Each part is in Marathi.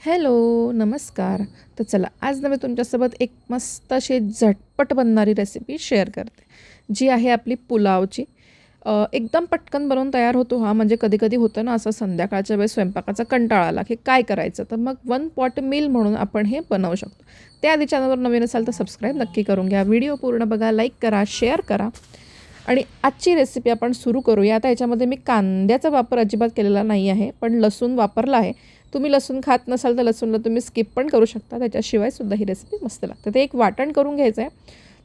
हॅलो नमस्कार. तर चला आज नव्हे तुमच्यासोबत एक मस्त अशी झटपट बनणारी रेसिपी शेअर करते जी आहे आपली पुलावची. एकदम पटकन बनवून तयार होतो हा. म्हणजे कधी कधी होतं ना असं संध्याकाळच्या वेळेस स्वयंपाकाचा कंटाळा आला की काय करायचं? तर मग वन पॉट मील म्हणून आपण हे बनवू शकतो. त्याआधी चॅनलवर नवीन असाल तर सबस्क्राईब नक्की करून घ्या. व्हिडिओ पूर्ण बघा लाईक करा शेअर करा. आणि आजची रेसिपी आपण सुरू करूया. आता याच्यामध्ये मी कांद्याचा वापर अजिबात केलेला नाही आहे पण लसूण वापरला आहे. तुम्ही लसूण खात नसाल तर लसूणला तुम्ही स्किप पण करू शकता. त्याच्याशिवाय सुद्धा ही रेसिपी मस्त लागते. ते एक वाटण करून घ्यायचं आहे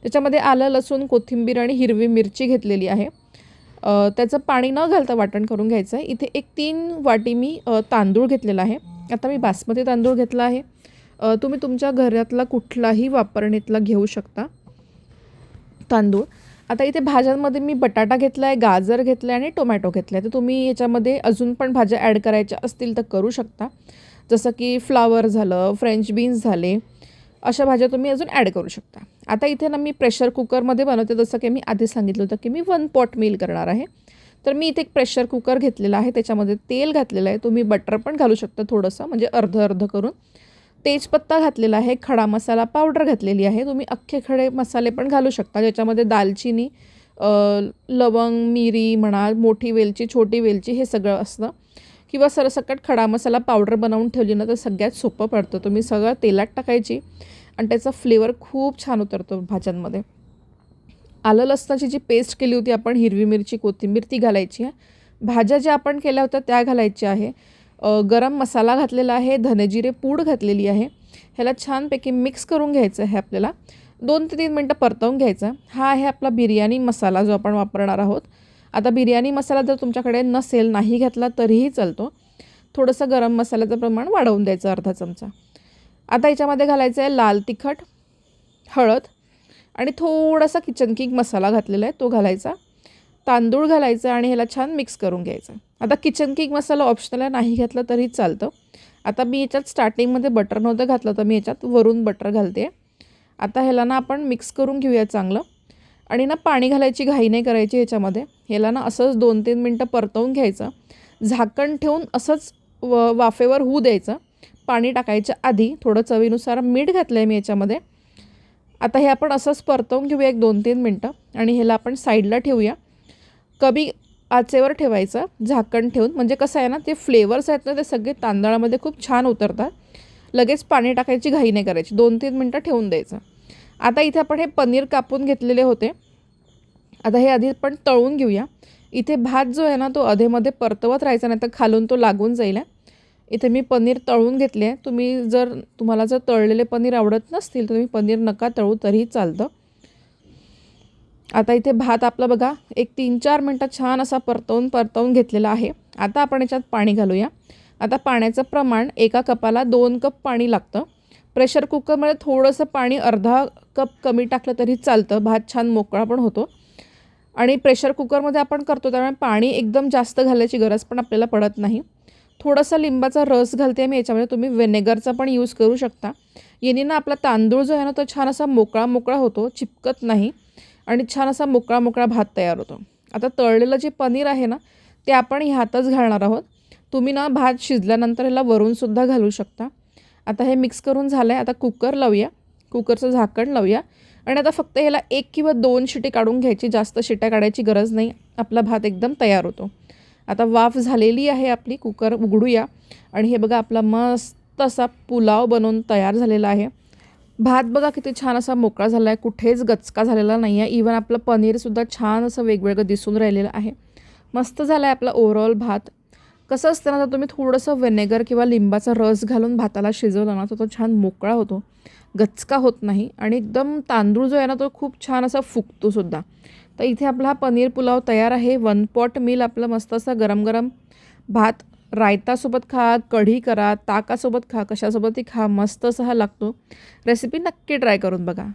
त्याच्यामध्ये आलं लसूण कोथिंबीर आणि हिरवी मिरची घेतलेली आहे. त्याचं पाणी न घालता वाटण करून घ्यायचं आहे इथे एक तीन वाटी मी तांदूळ घेतलेला आहे. आता मी बासमती तांदूळ घेतला आहे. तुम्ही तुमच्या घरातला कुठलाही वापरणीतला घेऊ शकता तांदूळ. आता इथे भाज्यांमध्ये मी बटाटा घेतला आहे गाजर घेतलं आहे आणि टोमॅटो घेतला आहे तर तुम्ही याच्यामध्ये अजून पण भाज्या ॲड करायच्या असतील तर करू शकता. जसं की फ्लावर झालं फ्रेंच बीन्स झाले अशा भाज्या तुम्ही अजून ॲड करू शकता. आता इथे ना मी प्रेशर कुकरमध्ये बनवते. जसं की मी आधी सांगितलं होतं की मी वन पॉट मील करणार आहे. तर मी इथे एक प्रेशर कुकर घेतलेला आहे. त्याच्यामध्ये तेल घातलेलं आहे. तुम्ही बटर पण घालू शकता थोडंसं म्हणजे अर्ध अर्ध करून. तेजपत्ता घातलेला आहे खडा मसाला पावडर घातलेली आहे. तुम्ही अख्खे खडे मसाले पण घालू शकता. ज्याच्यामध्ये दालचिनी लवंग मिरी म्हणा मोठी वेलची छोटी वेलची हे सगळं असतं. किंवा सरसकट खडा मसाला पावडर बनवून ठेवली ना तर सगळ्यात सोपं पडतं. तुम्ही सगळं तेलात टाकायची आणि त्याचा फ्लेवर खूप छान उतरतो भाज्यांमध्ये. आलं लसणाची जी पेस्ट केली होती आपण हिरवी मिरची कोथिंबीर ती घालायची आहे. भाज्या ज्या आपण केल्या होत्या त्या घालायच्या आहे. गरम मसाला घातलेला आहे धनेजिरे पूड घातलेली आहे. ह्याला छानपैकी मिक्स करून घ्यायचं आहे आपल्याला. दोन ते तीन मिनटं परतवून घ्यायचं. हा आहे आपला बिर्याणी मसाला जो आपण वापरणार आहोत. आता बिर्याणी मसाला जर तुमच्याकडे नसेल नाही घातला तरीही चालतो. थोडंसं गरम मसाल्याचं प्रमाण वाढवून द्यायचं अर्धा चमचा. आता याच्यामध्ये घालायचं आहे लाल तिखट हळद आणि थोडासा किचन किंग मसाला घातलेला आहे तो घालायचा. तांदूळ घालायचा आणि ह्याला छान मिक्स करून घ्यायचं. आता किचन किंग मसाला ऑप्शनल आहे नाही घातला तरी चालतं. आता मी याच्यात स्टार्टिंगमध्ये बटर नव्हतं घातलं तर मी याच्यात वरून बटर घालते. आता ह्याला ना आपण मिक्स करून घेऊया चांगलं. आणि ना पाणी घालायची घाई नाही करायची ह्याच्यामध्ये. ह्याला ना असंच दोन तीन मिनटं परतवून घ्यायचं. झाकण ठेवून असंच व वाफेवर होऊ द्यायचं. पाणी टाकायच्या आधी थोडं चवीनुसार मीठ घातलं आहे मी याच्यामध्ये. आता हे आपण असंच परतवून घेऊया एक दोन तीन मिनटं. आणि ह्याला आपण साईडला ठेवूया. कमी आचेवर ठेवायचं झाकण ठेवून. म्हणजे कसं आहे ना ते फ्लेवर्स आहेत ना ते सगळे तांदळामध्ये खूप छान उतरतात. लगेच पाणी टाकायची घाई नाही करायची. दोन तीन मिनटं ठेवून द्यायचं. आता इथे आपण हे पनीर कापून घेतलेले होते. आता हे आधी आपण तळून घेऊया. इथे भात जो आहे ना तो अधेमध्ये परतवत राहायचा नाही तर खालून तो लागून जाईल. इथे मी पनीर तळून घेतले आहे. तुम्ही जर तुम्हाला जर तळलेले पनीर आवडत नसतील तर तुम्ही पनीर नका तळू तरीही चालतं. आता इथे भात आपला बघा एक तीन चार मिनटं छान असा परतवून परतवून घेतलेला आहे. आता आपण याच्यात पाणी घालूया. आता पाण्याचं प्रमाण एका कपाला दोन कप पाणी लागतं. प्रेशर कुकरमध्ये थोडंसं पाणी अर्धा कप कमी टाकलं तरी चालतं. भात छान मोकळा पण होतो. आणि प्रेशर कुकरमध्ये आपण करतो त्यामुळे पाणी एकदम जास्त घालायची गरज पण आपल्याला पडत नाही. थोडासा लिंबाचा रस घालते मी याच्यामध्ये तुम्ही व्हिनेगरचा पण यूज करू शकता. येणे ना आपला तांदूळ जो आहे ना तो छान असा मोकळा मोकळा होतो चिपकत नाही. आणि छान असा मोकळा मोकळा भात तयार होतो. आता तळलेलं जे पनीर आहे ना ते आपण ह्यातच घालणार आहोत. तुम्ही ना भात शिजल्यानंतर ह्याला वरूनसुद्धा घालू शकता. आता हे मिक्स करून झालं आहे आता कुकर लावूया. कुकरचं झाकण लावूया. आणि आता फक्त ह्याला एक किंवा दोन शिटे काढून घ्यायची. जास्त शिट्या काढायची गरज नाही. आपला भात एकदम तयार होतो. आता वाफ झालेली आहे आपली. कुकर उघडूया. आणि हे बघा आपला मस्त असा पुलाव बनवून तयार झालेला आहे. भात बघा किती छान असा मोकळा झाला आहे कुठेच गचका झालेला नाही आहे इवन आपलं पनीरसुद्धा छान असं वेगवेगळं दिसून राहिलेलं आहे. मस्त झाला आहे आपला ओव्हरऑल भात. कसं असतं ना तर तुम्ही थोडंसं व्हिनेगर किंवा लिंबाचा रस घालून भाताला शिजवला ना तर तो छान मोकळा होतो. गचका होत नाही आणि एकदम तांदूळ जो आहे ना तो खूप छान असा फुगतो सुद्धा. तर इथे आपला हा पनीर पुलाव तयार आहे. वन पॉट मील आपलं मस्त असा गरम गरम भात रायतासोबत खा कढी करा ताकासोबत खा कशासोबतही खा मस्त असा हा लागतो. रेसिपी नक्की ट्राय करून बघा.